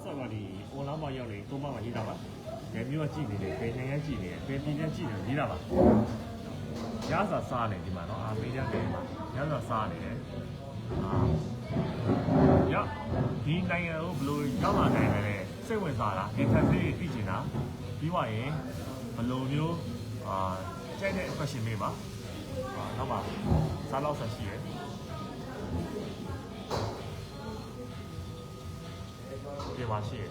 WhatsApp ကဒီအွန်လိုင်းမှာရောက်နေသုံးမမှာရေးတာပါ။နေမျိုးကကြည့်နေတယ်၊ဘယ်နိုင်ငံကြည့်နေတယ်၊ဘယ်ပြည်နယ်ကြည့်နေတယ်ရေးတာပါ။ရစာစားနေဒီမှာနော်အာမေးကြတယ်မှာရစာစားနေတယ်။အာရဒီနိုင်ငံကိုဘယ်လိုရောက်လာနိုင်လဲစိတ်ဝင်စားတာ interface သိချင်တာပြီးသွားရင်ဘယ်လိုမျိုးအာကြိုက်တဲ့ question လေးပါ။အာနောက်ပါစားလောက်ဆက်ရှိရယ် ဒီမှာရှိရယ်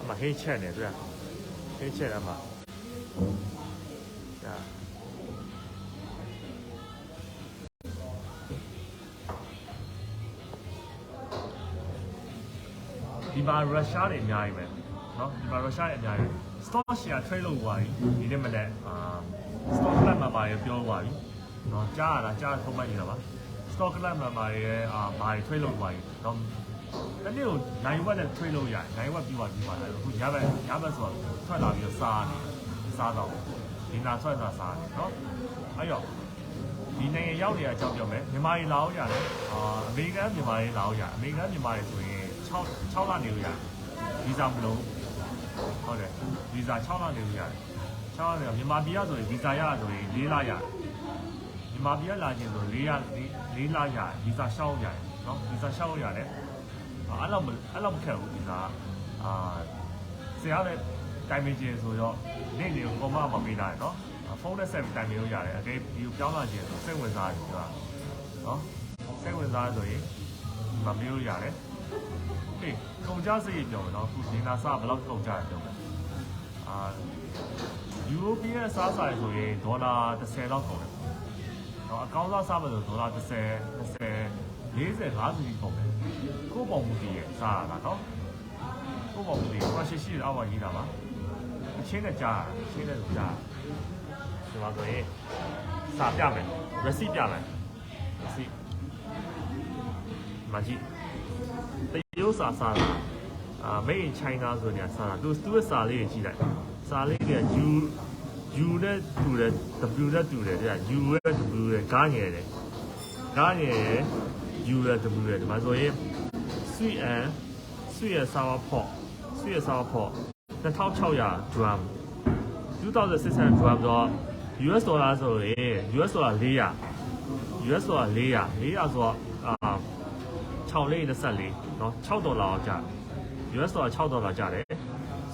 အမဟေးချက်နေတွေ့ဟေးချက်အမဒါဒီမှာရုရှားတွေအများကြီးပဲ နော်ဒီမှာရုရှားရဲ့အများကြီး stock share trade လုပ်သွားပြီဒီနေ့မနေ့အာ stock club member တွေပြောသွားပြီနော်ကြားရတာကြားထုတ်မှတ်ရတာပါ stock club member တွေရဲ့အာဘာတွေ trade လုပ်သွားပြီနော်တနေ့ကို9ဝက်နဲ့ trade လုပ်ရတယ်9ဝက်ပြီးသွားပြီးသွားတယ်အခုရပါရပါဆိုတော့ထွက်လာပြီးတော့စားနေစားတော့ဒီနာဆွတ်စားစားနေနော်အဲ့တော့ဒီနိုင်ငံရောက်နေရအကြောင်းပြောမယ်မြန်မာတွေလာအောင်ရတယ်အာအမေရိကန်မြန်မာတွေလာအောင်ရအမေရိကန်မြန်မာတွေဆိုရင်6 6လနေလို့ရဗီဇာမလို့ ဟုတ်တယ်ဗီဇာ6လနေလို့ရတယ်6လနေမြန်မာပြည်ကဆိုရင်ဗီဇာရဆိုရင်4လရတယ်မြန်မာပြည်ကလာခြင်းဆို4ရ4လရဗီဇာရှောက်ရတယ်နော်ဗီဇာရှောက်ရတယ်အဲ့လောက်မအဲ့လောက်မခက်ဘူးဒီကအာဆရာလည်းတိုင်ပင်ခြင်းဆိုတော့နေ့နေကိုကောမမပေးတာရယ်နော်ဖုန်းနဲ့ဆက်ပြီးတိုင်ပင်လို့ရတယ်အကေဒီကိုပြောင်းလာခြင်းဆိုစိတ်ဝင်စားတယ်ဆိုတာနော်စိတ်ဝင်စားဆိုရင်မမေးလို့ရတယ် ဟေးကုန်ကြစိတ်ပြောမယ်နော်အခုဒီနာစဘယ်လောက်ကုန်ကြရပြောမယ်အာယူရိုပီးရဲ့စားဆိုင်ဆိုရင်ဒေါ်လာ30လောက်ကုန်တယ်နော်အကောင်းစားစားမယ်ဆိုဒေါ်လာ30 30 40 50ကြီးကုန်တယ်ကိုယ့်ပုံမူတည်ရဲ့စားရတာနော်ကိုယ့်ပုံမူတည်ဘာရှိရှိအောက်မှာရေးတာပါအချင်းနဲ့ကြားအချင်းနဲ့ဆိုကြားဒီမှာဆိုရင်စာပြမယ် receipt ပြမယ် receipt မကြီးတ ရုတ်စာစားတာအာ made in China ဆိုနေစားတာသူသူ့ရဲ့စာလေးကိုကြည့်လိုက်စာလေးက U U နဲ့တူတယ် W နဲ့တူတယ်တဲ့ U နဲ့ W နဲ့ကားငယ်တယ်ကားငယ်ရယ် U နဲ့ W နဲ့ဒီမှာဆိုရင် sweet and sweet and sour pork sweet and sour pork 2600 drum 2600 drum တော့ US ဒေါ်လာဆိုရင် US ဒေါ်လာ400 US ဒေါ်လာ400 400ဆိုတော့အာ 6လေး24เนาะ6ဒေါ်လာကျ US ဒေါ်လာ6ဒေါ်လာကျတယ်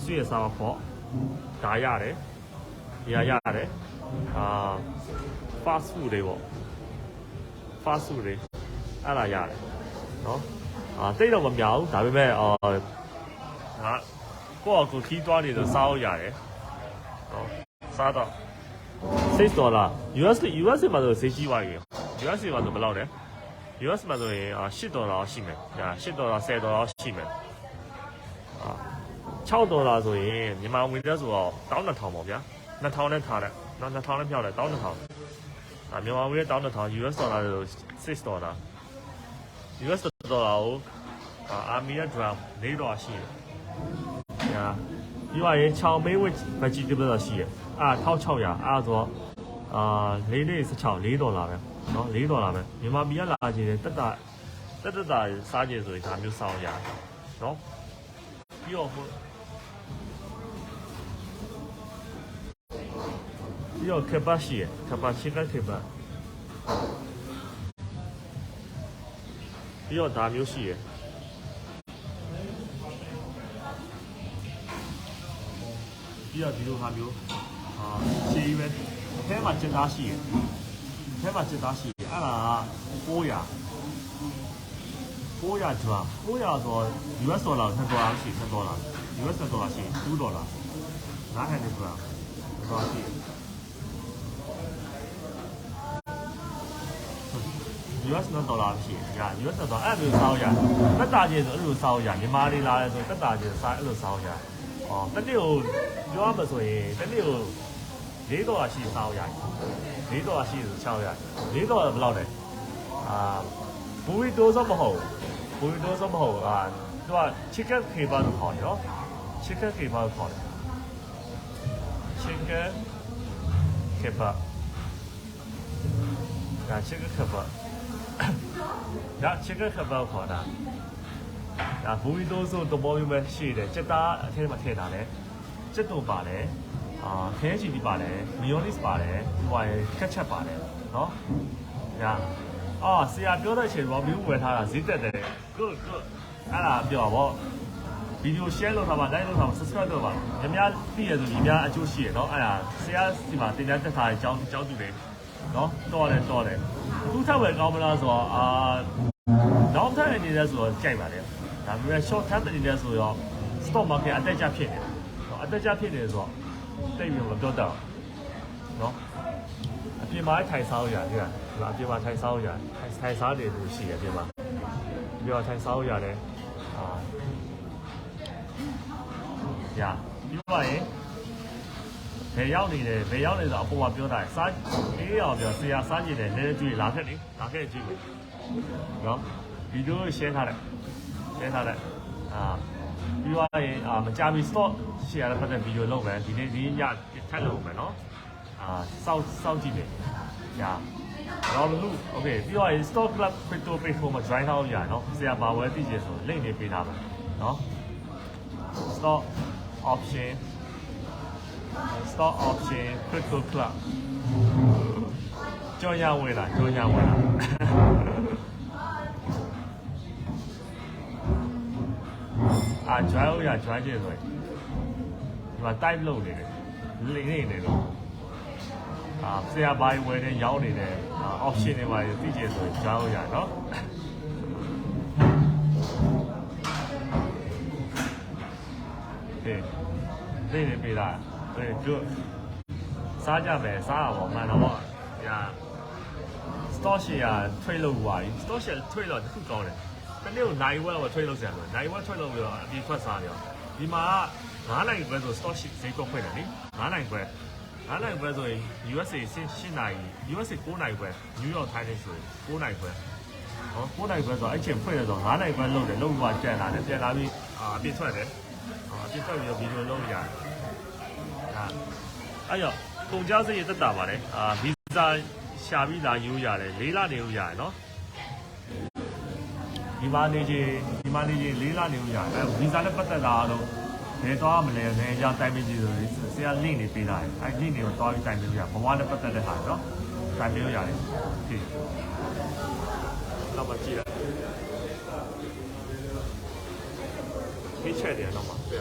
sweet and sour pork ဒါရတယ်ဒီရရတယ်အာ fast food တွေပေါ့ fast food တွေအဲ့ဒါရတယ်เนาะအာတိတ်တော့မမြောက်ဘူးဒါပေမဲ့အာငါကိုယ့်အကူခီးသွားနေဆိုစားလို့ရတယ်เนาะစားတော့6ဒေါ်လာ US US မှာဆိုဈေးကြီးသွားပြီ US မှာဆိုဘယ်လောက်လဲ US မှာဆိုရင်အာ8ဒေါ်လာရှိမယ်ညာ8ဒေါ်လာ10ဒေါ်လာရှိမယ်အာ6ဒေါ်လာဆိုရင်မြန်မာငွေတက်ဆိုတော့12000ပေါ့ဗျာ2000နဲ့ထားတယ်နော်2000နဲ့ပြောက်တယ်12000အာမြန်မာငွေတက်12000 US ဒေါ်လာဆို6ဒေါ်လာ US ဒေါ်လာကိုအာမီယာဒရမ်၄ဒေါ်လာရှိတယ်။ညာပြီးတော့ရင်ချောင်မေးဝစ် vegetable တော့ရှိတယ်။အာ1600အာဆိုတော့အာ၄လေး16 4ဒေါ်လာပဲ နော်၄ဒေါ်လာပဲမြန်မာပြည်ကလာချင်တယ်တက်တာတက်တက်တာစားချင်ဆိုရင်ဒါမျိုးစောင်းရနော်ပြီးတော့ပြီးတော့ခက်ပါရှိရခက်ပါရှိကခက်ပါပြီးတော့ဒါမျိုးရှိရပြီးတော့ဒီလိုဟာမျိုးအာရှေးပဲအဲထဲမှာကျင်းသားရှိရ ထဲမှာစက်သားရှိရအဲ့ဒါက900 900ကျွမ်း900ဆိုတော့ US ဒေါ်လာ2ဒေါ်လာရှိ2ဒေါ်လာ US ဒေါ်လာရှိ2ဒေါ်လာ900ကျွမ်းဒေါ်လာရှိ US နဲ့ဒေါ်လာရှိရ။ US ဒေါ်လာအဲ့လိုစောင်းရ။တက်တာချင်းဆိုအဲ့လိုစောင်းရ။မြန်မာတွေလာလဲဆိုတက်တာချင်းစားအဲ့လိုစောင်းရ။အော်တနေ့ကိုပြောရမှာဆိုရင်တနေ့ကို ၄ဒေါ်လာရှိစောင်းရ။၄ဒေါ်လာရှိဆို6ရ။၄ဒေါ်လာဘယ်လောက်လဲ။အာဘူရီတိုးစမဟုတ်ဘူး။ဘူရီတိုးစမဟုတ်ဘူး။အာသူက chicken kebab လို့ခေါ်တယ်နော်။ chicken kebab ခေါ်တယ် chicken kebab ဒါ chicken kebab ဒါ chicken kebab ခေါ်တာဒါဘူရီတိုးဆိုတဘောမျိုးပဲရှိတယ်စက်သားအထဲမှာထည့်တာလေစက်တုံပါတယ် အာခဲချီတီပါတယ်မီယိုနစ်ပါတယ်ဟိုရဲကက်ချက်ပါတယ်နော်ညာအော်ဆရာပြောတဲ့အချိန်တော့မင်းဝယ်ထားတာဈေးတက်တယ် good good အဲ့ဒါပြောပါဗောဗီဒီယို share လုပ်ထားပါ like လုပ်ထားပါ subscribe လုပ်ပါညီမသိရဆိုညီမအကျိုးရှိရနော်အဲ့ဒါဆရာဒီမှာတင်ပြတက်ထားတဲ့အကြောင်းအကြောင်းတူတယ်နော်တော်တယ်တော်တယ်သူထပ်ဝယ်ကောင်းမလားဆိုတော့အာနောက်ထပ်အနေနဲ့ဆိုတော့ကြိုက်ပါတယ်ဒါပေမဲ့ short term အနေနဲ့ဆိုတော့ stock market အတက်ကျဖြစ်နေတယ်အတက်ကျဖြစ်နေတယ်ဆိုတော့ တိတ်ပြီးမပြောတတ်ဘူးနော်အပြင်မှာထိုင်စားလို့ရတယ်လားအပြင်မှာထိုင်စားလို့ရတယ်ထိုင်စားတယ်လို့ရှိတယ်အပြင်မှာပြီးတော့ထိုင်စားလို့ရတယ်အာညာပြောပါရင်ဘယ်ရောက်နေတယ်ဘယ်ရောက်နေဆိုတာအပေါ်မှာပြောတာစားအေးအောင်ပြောဆရာစားကြည့်တယ်လဲကြည့်လာခဲ့လေလာခဲ့ကြည့်မယ်နော်ဗီဒီယို share ထားတယ် share ထားတယ်အာ ပြီးသွားရင်အာမကြမီ stock share နဲ့ပတ်သက်ဗီဒီယိုလုပ်မယ်ဒီနေ့ဒီညထပ်လုပ်မယ်နော်အာစောင့်စောင့်ကြည့်မယ်ညာတော့လူ okay ပြီးသွားရင် stock club crypto platform မှာ join လုပ်ရနော်ဆရာဘာဝဲသိချင်ဆို link လေးပေးထားပါနော် stock option stock option crypto club ကြောင်ရဝင်လာကြောင်ရဝင်လာ အာ join လို့ရ join ချင်ဆိုရင်ဒီမှာ type လုပ်နေတယ်လိမ့်နေတယ်တော့အာဆရာဘိုင်ဝယ်တဲ့ရောင်းနေတဲ့ option တွေပါသိချင်ဆိုရင် join လို့ရနော်တယ်သိနေပြီလားအဲကျွတ်စားကြမယ်စားရပါမှန်တော့ညာ store share ထွေးလို့ပါ store share ထွေးတော့တစ်ခုကောင်းတယ် တနေ့ကိုနိုင်ဝက်တော့ထွေးလို့ဆရာလို့နိုင်ဝက်ထွေးလို့ပြီးတော့အပြင်ထွက်စားနေရောဒီမှာ9နိုင်ပဲဆို stock share ဈေးကောက်ဖွင့်တယ်လေ9နိုင်ပဲ9နိုင်ပဲဆိုရင် USA 10နိုင် USA 9နိုင်ပဲ New York Times ဆိုရင်9နိုင်ပဲဟော9နိုင်ပဲဆိုတော့အဲ့ချိန်ဖွင့်ရဆို9နိုင်ပဲလုံးတယ်လုံးပြီးပြန်လာတယ်ပြန်လာပြီးအာအပြင်ထွက်တယ်အာအပြစ်ထွက်ပြီးတော့ဗီဒီယိုလုပ်ရတယ်။ဟာအဲ့တော့ကုန်ကြစရိတ်တက်တာပါတယ်။အာဗီဇာရှာပြီးလာယူရတယ်လေးလနေလို့ရတယ်နော်။ ဒီမှာနေချင်းဒီမှာနေချင်းလေးလနေလို့ရတယ်။အဲဗီဇာနဲ့ပတ်သက်တာတော့ဘယ်သွားမလဲဘယ်အကြောင်းတိုင်းပေးကြည့်လို့ဆရာ link တွေပေးတာ။အဲ link တွေကိုသွားပြီးတိုင်းပေးလို့ရဘဝနဲ့ပတ်သက်တဲ့ဟာနော်။တိုင်းပေးလို့ရတယ်။ဒီတော့မကြည့်ရခင်းချက်တယ်တော့မှာပြ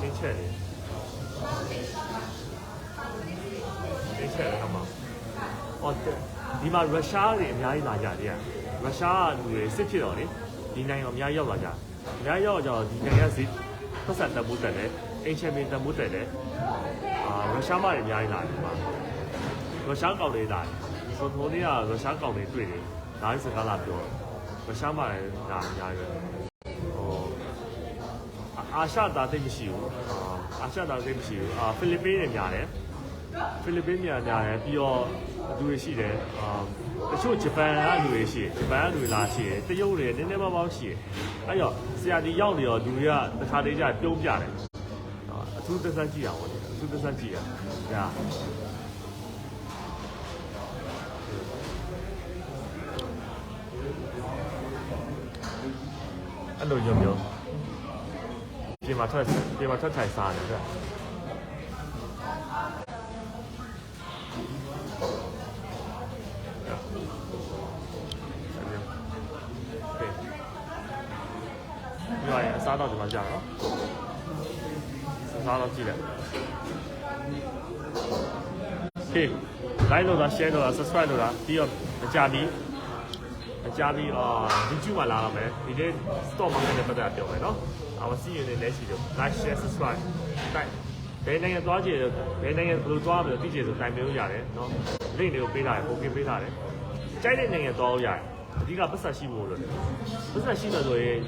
ခင်းချက်တယ်ခင်းချက်တယ်တော့မှာဟော ဒီမှာရုရှားတွေအများကြီးလာကြတယ်ရုရှားကလူတွေစစ်ဖြစ်တော့လေဒီနိုင်ငံအများကြီးရောက်လာကြအများကြီးရောက်ကြတော့ဒီနိုင်ငံကစစ်ပတ်စံတမှုတက်တယ်အင်ချင်မင်တမှုတက်တယ်အာရုရှားမတွေအများကြီးလာတယ်ဒီမှာရုရှားကောင်တွေလာတယ်ဆိုတော့ဒီကရုရှားကောင်တွေတွေ့တယ်ဒါစကားလာပြောရုရှားမတွေလာအများကြီးပဲဟိုအာရှသားသိမရှိဘူးအာအာရှသားသိမရှိဘူးအာဖိလစ်ပင်းတွေများတယ် ဖိလစ်ပင်းများများတယ်ပြီးတော့လူတွေရှိတယ်အာတချို့ဂျပန်ကလူတွေရှိတယ်ဂျပန်ကလူတွေလာရှိတယ်တရုတ်တွေနည်းနည်းပါးပါးရှိတယ်အဲ့တော့ဆရာဒီရောက်နေတော့လူတွေကတစ်ခါတည်းကျပြုံးပြတယ်အာအထူးသက်သက်ကြည့်ရအောင်လေအထူးသက်သက်ကြည့်ရဒါအဲ့လိုမျိုးမျိုးပြင်မှာထွက်ပြင်မှာထွက်ထိုင်စားတယ်ဗျဒီမှာအ စားတော့ဒီမှာကြာနော်အစားတော့ကြည့်လိုက်ဟေး like လို့လား share လို့လား subscribe လို့လားပြီးတော့အကြပြီးအကြပြီးအာ YouTube မှာလာတော့မယ်ဒီနေ့ stock market နဲ့ပတ်သက်ပြောမယ်နော် our see you in the next video like share subscribe တိုက်ဘယ်နိုင်ငံသွားကြည့်ဘယ်နိုင်ငံဘယ်လိုသွားမလဲသိကြဆိုတိုင်မျိုးရတယ်နော် link တွေကိုပေးထားတယ် okay ပေးထားတယ်ကြိုက်တဲ့နိုင်ငံသွားလို့ရတယ်အဓိကပတ်သက်ရှိဖို့လို့ပတ်သက်ရှိတယ်ဆိုရင်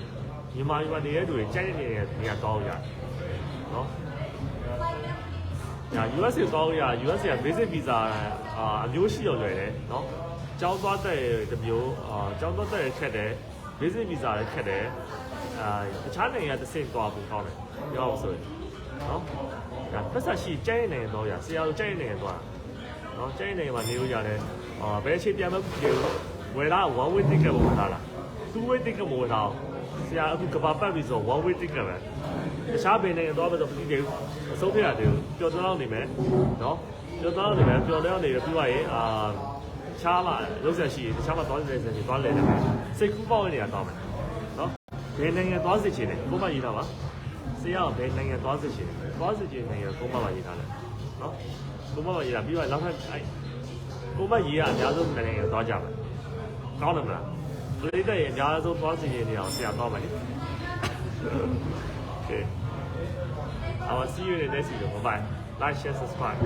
မြန်မာပြည်မှာနေတဲ့လူတွေကြိုက်တဲ့နိုင်ငံနေရာသွားလို့ရတယ်နော်ညာ US ကိုသွားလို့ရ US က basic visa အာအမျိုးရှိတော့လွယ်တယ်နော်ကျောင်းသွားတဲ့တစ်မျိုးအာကျောင်းသွားတဲ့ခက်တယ် basic visa လည်းခက်တယ်အာတခြားနိုင်ငံတစ်ဆင့်သွားဖို့ကောင်းတယ်ပြောအောင်ဆိုရင်နော်ဒါပတ်သက်ရှိကျဲနိုင်ငံတော့ရဆရာတို့ကျဲနိုင်ငံသွားနော်ကျဲနိုင်ငံမှာနေလို့ရတယ်အာဘယ်အချိန်ပြန်မပြေဘူးဝယ်လာ one way ticket ကိုဝယ်လာလား two way ticket မဝယ်လာ ဆရာအခုကဘာပတ်ပြီဆို one way ticket ပဲတခြားဘယ်နိုင်ငံသွားပဲဆိုပြီးတယ်အဆုံးဖြတ်ရတယ်ပျော်သွားနေမယ်နော်ပျော်သွားနေမယ်ပျော်သွားနေပြီးတော့ရင်အာချားမှာလုံးဆက်ရှိရင်တခြားမှာသွားနေတဲ့ဆက်ရှိသွားလဲတယ်စိတ်ကူးပေါက်နေတာတောင်းမယ်နော်ဘယ်နိုင်ငံသွားစစ်ချင်တယ်ကိုမရေးထားပါဆရာကဘယ်နိုင်ငံသွားစစ်ချင်တယ်သွားစစ်ချင်နိုင်ငံကိုမမရေးထားတယ်နော်ကိုမမရေးတာပြီးတော့နောက်ထပ်အဲကိုမရေးရအများဆုံးနိုင်ငံသွားကြမယ်ကောင်းတယ်မလား ပြည်တဲ့ရဲ့အများဆုံးသွားစစ်ချင်နေအောင်ဆရာသွားမယ်လေ Okay. I will see you in the next video. Bye bye. Like, share, subscribe.